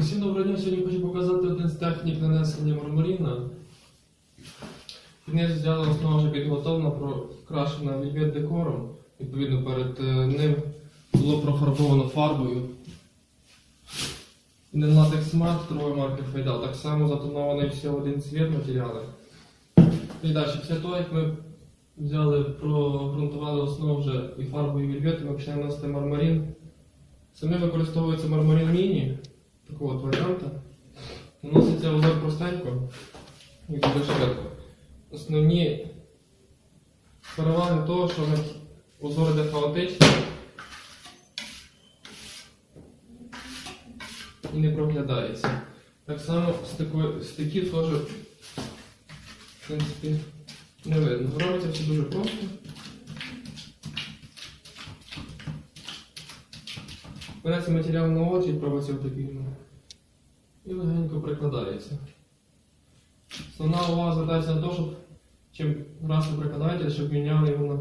Всім доброго дня. Сьогодні хочу показати один з технік нанесення мармуріна. Вниз взяла основа вже підготовлена, прокрашена вільвет декором. Відповідно, перед е, ним було профарбовано фарбою. Один латекс мат, другий маркер фейдал. Так само затонований все один цвіт матеріали. І далі, після того, як ми взяли, прогрунтували основу вже і фарбою і вільвет, ми почали наносити мармарин. Саме використовується мармарин міні такого от варіанта. Наноситься узор простенько і дуже швидко. Основні переваги того, що ми- узор йде хаотичний і не проглядається. Так само стиків теж в принципі не видно. Робиться все дуже просто. Береться матеріал на очі, пробується отакий. ну, І легенько прикладається. Основна увага звертається на те, щоб чим раз ви прикладаєте, щоб міняли на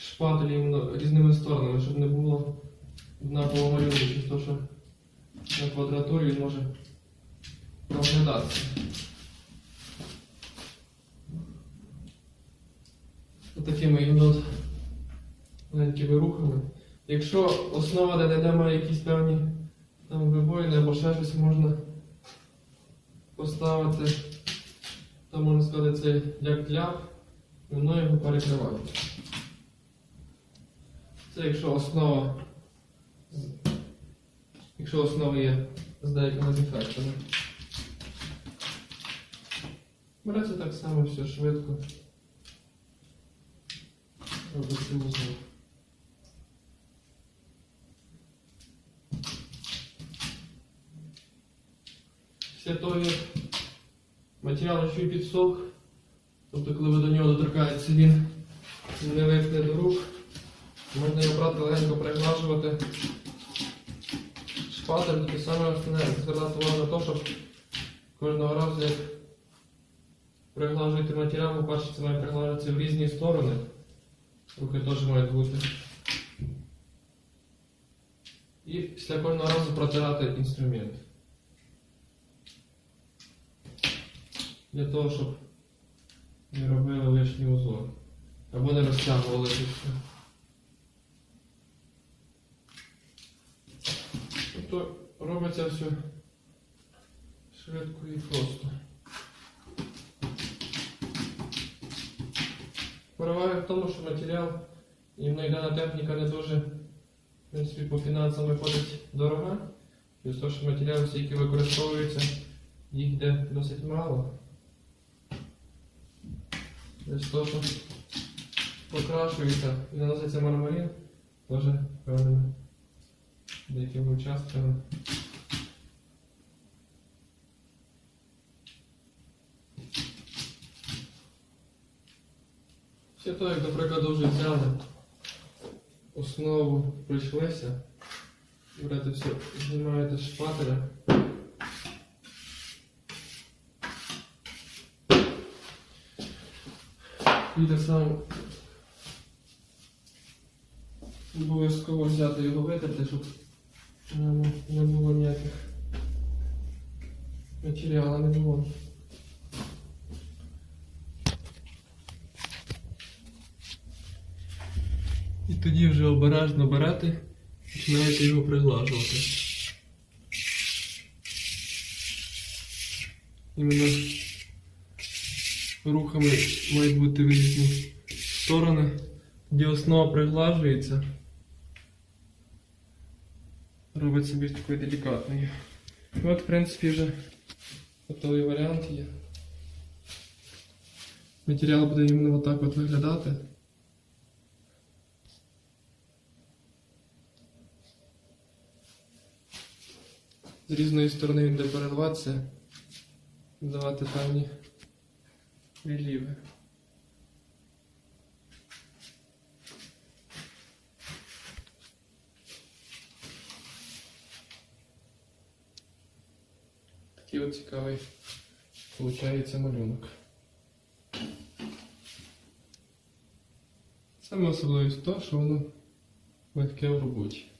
шпателі іменно різними сторонами, щоб не було малюнку, через те, що на квадратурі він може проглядатися. Отакими іменно маленькими рухами. Якщо основа ДДД має якісь певні там вибоїни або ще щось можна поставити, то можна сказати, це як кляп, воно його перекриває. Це якщо основа, якщо основа є з деякими дефектами. Береться так само все швидко. Робиться узор. Після того, як матеріал ще й підсох, тобто коли ви до нього доторкаєтеся, він не липне до рук, можна його брати легенько приглажувати. Шпатель таке саме звертати увагу на те, щоб кожного разу, як приглажуєте матеріал, по-перше, це має приглажуватися в різні сторони. Руки теж мають бути. І після кожного разу протирати інструмент. Для того, щоб не робили лишній узор. Або не розтягували все. Тобто робиться все швидко і просто. Перевага в тому, що матеріал і дана техніка не дуже в принципі, по фінансам виходить дорога. Через те, що матеріали які використовуються, їх йде досить мало. Що покрашується і наноситься мармарин, теж певними деякими участками. Все то, як, до прикладу, вже взяли основу, пройшлися, берете все, знімаєте шпателя. І так само обов'язково взяти його витерти, щоб не було ніяких матеріалу не було. І тоді вже обережно берете, починаєте його приглажувати. Іменно рухами мають бути в різні сторони. Тоді основа приглажується. Робиться більш такою делікатною. От, в принципі, вже готовий варіант є. Матеріал буде іменно отак от виглядати. з різної сторони він буде переливатися, давати певні реліви. Такий от цікавий виходить малюнок. Саме особливість то, що воно легке в роботі.